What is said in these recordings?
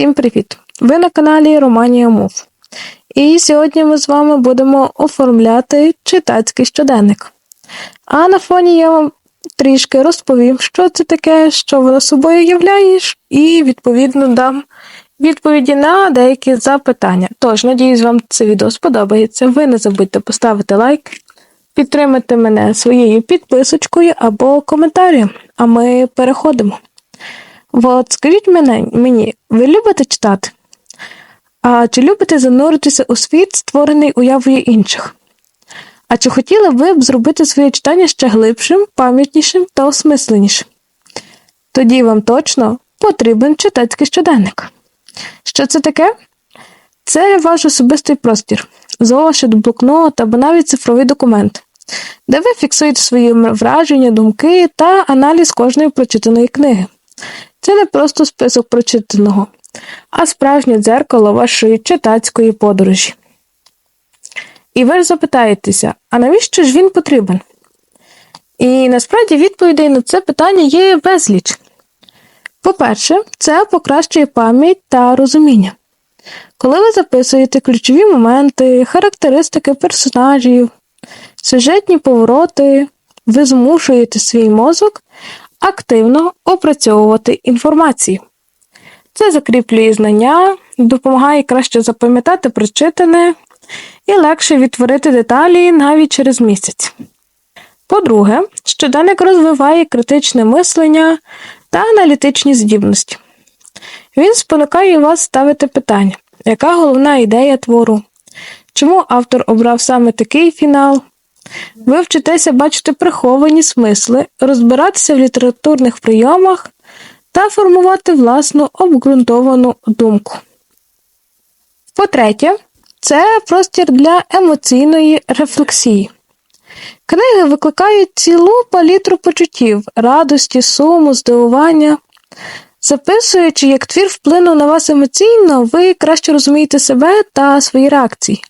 Всім привіт! Ви на каналі Романія Мов. І сьогодні ми з вами будемо оформляти читацький щоденник. А на фоні я вам трішки розповім, що це таке, що воно собою являє, і відповідно дам відповіді на деякі запитання. Тож, надіюсь, вам це відео сподобається. Ви не забудьте поставити лайк, підтримати мене своєю підписочкою або коментарем, а ми переходимо. От скажіть мене, мені, ви любите читати? А чи любите зануритися у світ, створений уявою інших? А чи хотіли ви б зробити своє читання ще глибшим, пам'ятнішим та осмисленішим? Тоді вам точно потрібен читацький щоденник. Що це таке? Це ваш особистий простір, зошит, блокнот або навіть цифровий документ, де ви фіксуєте свої враження, думки та аналіз кожної прочитаної книги. Це не просто список прочитаного, а справжнє дзеркало вашої читацької подорожі. І ви ж запитаєтеся, а навіщо ж він потрібен? І насправді відповідей на це питання є безліч. По-перше, це покращує пам'ять та розуміння. Коли ви записуєте ключові моменти, характеристики персонажів, сюжетні повороти, ви змушуєте свій мозок активно опрацьовувати інформацію. Це закріплює знання, допомагає краще запам'ятати прочитане і легше відтворити деталі навіть через місяць. По-друге, щоденник розвиває критичне мислення та аналітичні здібності. Він спонукає вас ставити питання, яка головна ідея твору, чому автор обрав саме такий фінал, ви вчитеся бачити приховані смисли, розбиратися в літературних прийомах та формувати власну обґрунтовану думку. По-третє, це простір для емоційної рефлексії. Книги викликають цілу палітру почуттів, радості, суму, здивування. Записуючи, як твір вплинув на вас емоційно, ви краще розумієте себе та свої реакції.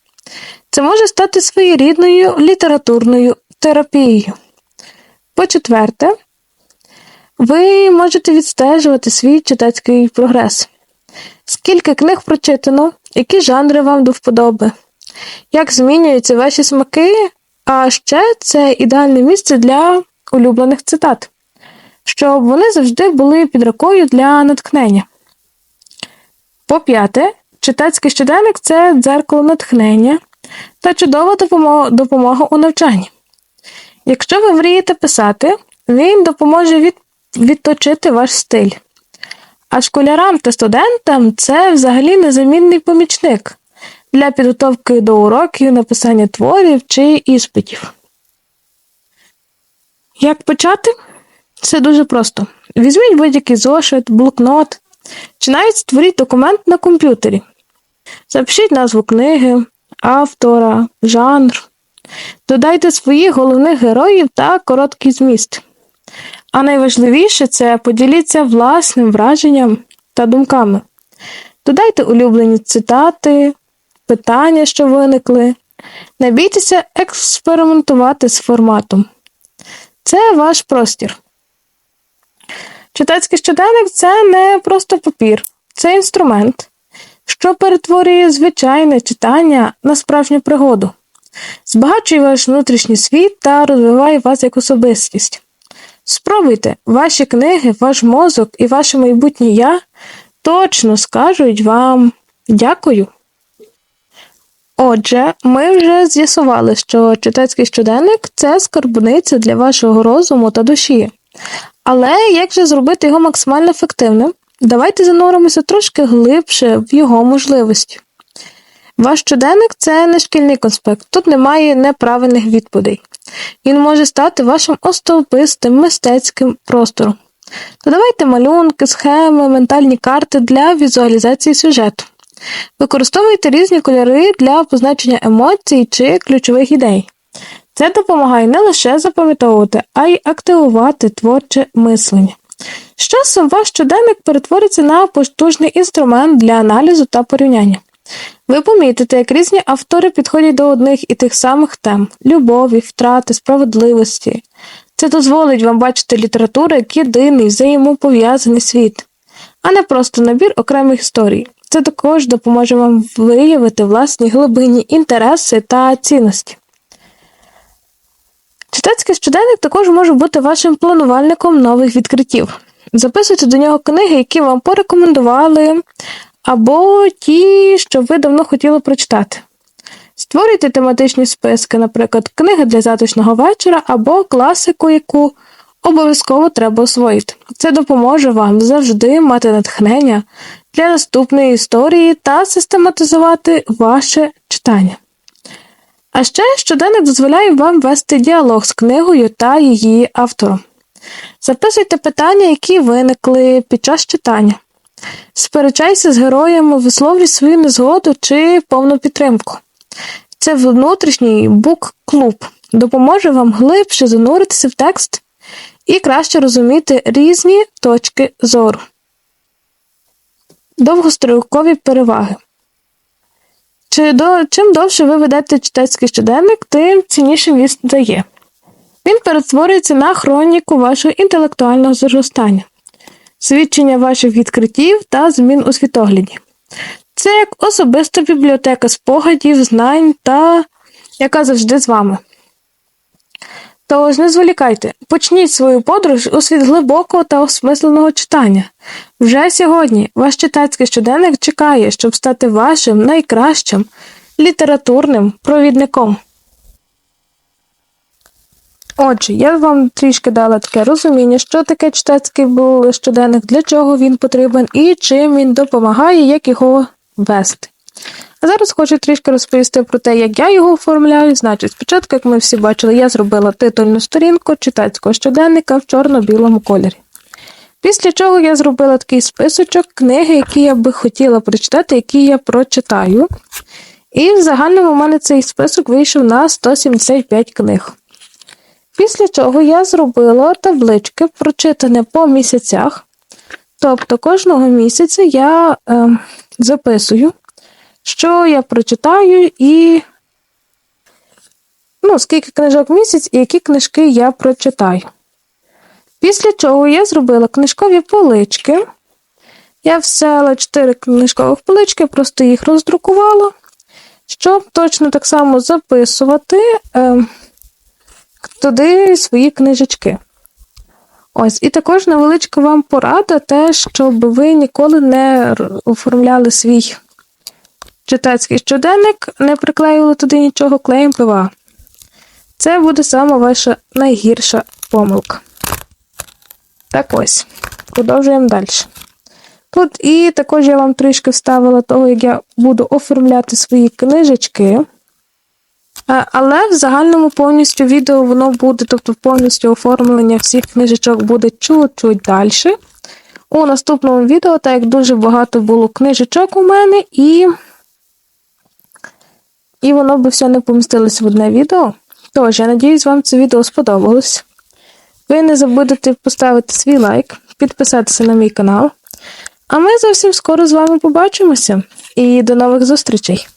Це може стати своєрідною літературною терапією. По-четверте, ви можете відстежувати свій читацький прогрес. Скільки книг прочитано, які жанри вам до вподоби, як змінюються ваші смаки, а ще це ідеальне місце для улюблених цитат, щоб вони завжди були під рукою для натхнення. По п'яте, читацький щоденник це дзеркало натхнення та чудова допомога, у навчанні. Якщо ви мрієте писати, він допоможе від, відточити ваш стиль. А школярам та студентам це взагалі незамінний помічник для підготовки до уроків, написання творів чи іспитів. Як почати? Це дуже просто. Візьміть будь-який зошит, блокнот, чи навіть створіть документ на комп'ютері. Запишіть назву книги, автора, жанр. Додайте своїх головних героїв та короткий зміст. А найважливіше це поділіться власним враженням та думками. Додайте улюблені цитати, питання, що виникли. Не бійтеся експериментувати з форматом. Це ваш простір. Читацький щоденник це не просто папір, це інструмент що перетворює звичайне читання на справжню пригоду, збагачує ваш внутрішній світ та розвиває вас як особистість. Спробуйте, ваші книги, ваш мозок і ваше майбутнє я точно скажуть вам дякую. Отже, ми вже з'ясували, що читацький щоденник це скарбниця для вашого розуму та душі. Але як же зробити його максимально ефективним? Давайте зануримося трошки глибше в його можливості. Ваш щоденник це не шкільний конспект, тут немає неправильних відповідей. Він може стати вашим особистим мистецьким простором. Додавайте малюнки, схеми, ментальні карти для візуалізації сюжету. Використовуйте різні кольори для позначення емоцій чи ключових ідей. Це допомагає не лише запам'ятовувати, а й активувати творче мислення. З часом ваш щоденник перетвориться на потужний інструмент для аналізу та порівняння. Ви помітите, як різні автори підходять до одних і тих самих тем любові, втрати, справедливості. Це дозволить вам бачити літературу як єдиний взаємопов'язаний світ. а не просто набір окремих історій. Це також допоможе вам виявити власні глибинні інтереси та цінності. Читацький щоденник також може бути вашим планувальником нових відкриттів. Записуйте до нього книги, які вам порекомендували, або ті, що ви давно хотіли прочитати. Створюйте тематичні списки, наприклад, книги для затишного вечора або класику, яку обов'язково треба освоїти. Це допоможе вам завжди мати натхнення для наступної історії та систематизувати ваше читання. А ще щоденник дозволяє вам вести діалог з книгою та її автором. Записуйте питання, які виникли під час читання. Сперечайся з героями, висловлюй свою незгоду чи повну підтримку. Це внутрішній бук-клуб допоможе вам глибше зануритися в текст і краще розуміти різні точки зору. Довгострокові переваги. Чи до, чим довше ви ведете читацький щоденник, тим ціннішим він стає. Він перетворюється на хроніку вашого інтелектуального зростання, свідчення ваших відкриттів та змін у світогляді. Це як особиста бібліотека спогадів, знань та яка завжди з вами. Тож не зволікайте, почніть свою подорож у світ глибокого та осмисленого читання. Вже сьогодні ваш читацький щоденник чекає, щоб стати вашим найкращим літературним провідником. Отже, я вам трішки дала таке розуміння, що таке читацький щоденник, для чого він потрібен і чим він допомагає, як його вести. А зараз хочу трішки розповісти про те, як я його оформляю. Значить, спочатку, як ми всі бачили, я зробила титульну сторінку читацького щоденника в чорно-білому кольорі. Після чого я зробила такий списочок книги, які я би хотіла прочитати, які я прочитаю. І в загальному у мене цей список вийшов на 175 книг. Після чого я зробила таблички, прочитане по місяцях. Тобто кожного місяця я е, записую, що я прочитаю, і ну, скільки книжок в місяць і які книжки я прочитаю. Після чого я зробила книжкові полички. Я взяла 4 книжкових полички, просто їх роздрукувала, щоб точно так само записувати е, туди свої книжечки. Ось, і також невеличка вам порада, те, щоб ви ніколи не оформляли свій читацький щоденник, не приклеїли туди нічого клеєм ПВА. Це буде саме ваша найгірша помилка. Так ось, продовжуємо далі. Тут і також я вам трішки вставила того, як я буду оформляти свої книжечки. А, Але в загальному повністю відео воно буде, тобто повністю оформлення всіх книжечок буде чуть-чуть далі. У наступному відео, так як дуже багато було книжечок у мене, і і воно би все не помістилось в одне відео. Тож, я надіюсь, вам це відео сподобалось. Ви не забудете поставити свій лайк, підписатися на мій канал. А ми зовсім скоро з вами побачимося. І до нових зустрічей!